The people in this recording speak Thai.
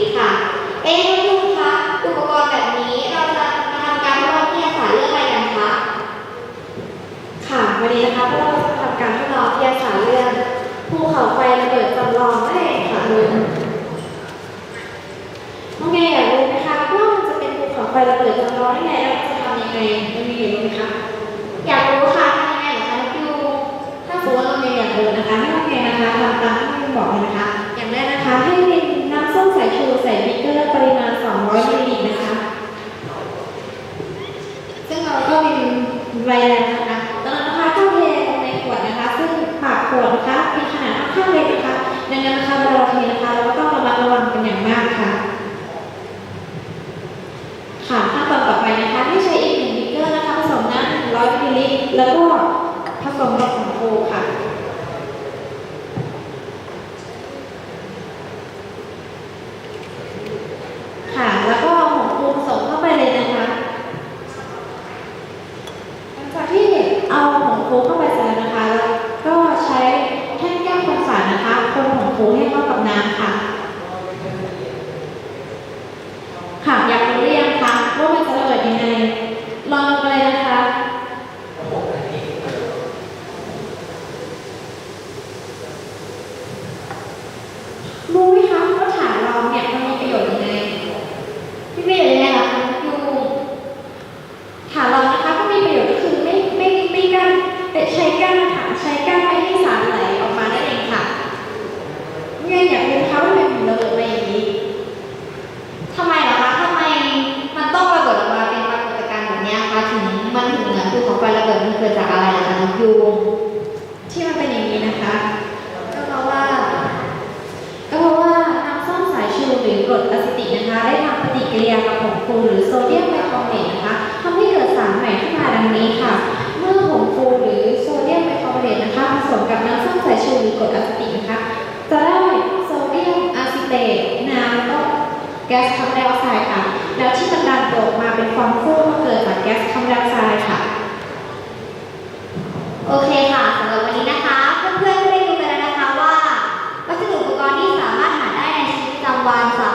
ตรค่ะ เอ๊ะลูกคะอุปกรณ์แบบนี้เราจะมาทำการทดลองวิทยาศาสตร์เรื่องอะไรกันคะ ค่ะวันนี้นะคะพวกเราจะทำการทดลองวิทยาศาสตร์เรื่องภูเขาไฟระเบิดจำลองนั่นเองค่ะคุณน้องเมย์อยากรู้ไหมคะว่ามันจะเป็นภูเขาไฟระเบิดจำลองได้ไงแล้วจะทำยังไงน้องเมย์อยากรู้ไหมคะอยากรู้ค่ะทำยังไงเหรอคะน้องยูถ้าสมมติว่าน้องเมย์อยากรู้นะคะให้น้องเมย์นะคะทำตามที่น้องบอกเลยนะคะ อย่างแรกนะคะให้เป็นน้ำส้มสายชูใส่บิ๊กเกอร์ปริมาณ 200มิลลิลิตรนะคะ ซึ่งเราก็เป็น ไวแล้วนะคะตอนนั้นนะคะก็เทลงในขวดนะคะ ซึ่งปากขวดนะคะมีขนาดค่อนข้างเล็กนะคะดังนั้นนะคะเวลาเราเทนะคะเราก็ต้องระมัดระวังเป็นอย่างมากค่ะค่ะขั้นตอนต่อไปนะคะให้ใช้อีกหนึ่งบิ๊กเกอร์นะคะผสมน้ำ100มิลลิลิตรแล้วก็ผสมกับผงโคค่ะ แล้วก็เอาผงฟูผสมเข้าไปเลยนะคะ หลังจากที่เอาผงฟูเข้าไปเสร็จแล้วนะคะแล้วก็ใช้แท่งแก้วคนสารนะคะ คนผงฟูให้เข้ากับน้ำค่ะ ค่ะ อยากรู้หรือยังคะว่ามันจะระเบิดยัง ไงลองไปเลยนะคะรู้ไหมคะว่าฐานเราเนี่ยมัน กิดจากอะไรคะน้องยูที่มันเป็นอย่างนี้นะคะ ก็เพราะว่า ก็เพราะว่าน้ำส้มสายชูหรือกรดอะซิติกนะคะ ได้ทำปฏิกิริยากับผงฟูหรือโซเดียมไบคาร์บอเนตนะคะทำให้เกิดสารใหม่ขึ้นมาดังนี้ค่ะ เมื่อผงฟูหรือโซเดียมไบคาร์บอเนตนะคะผสมกับน้ำส้มสายชูหรือกรดอะซิติกนะคะจะได้โซเดียมอะซิเตตน้ำก็แก๊สคาร์บอนไดออกไซด์ค่ะ โอเคค่ะสำหรับวันนี้นะคะ เพื่อนๆก็ได้รู้ไปแล้วนะคะว่า วัสดุอุปกรณ์ที่สามารถหาได้ในชีวิตประจำวันสา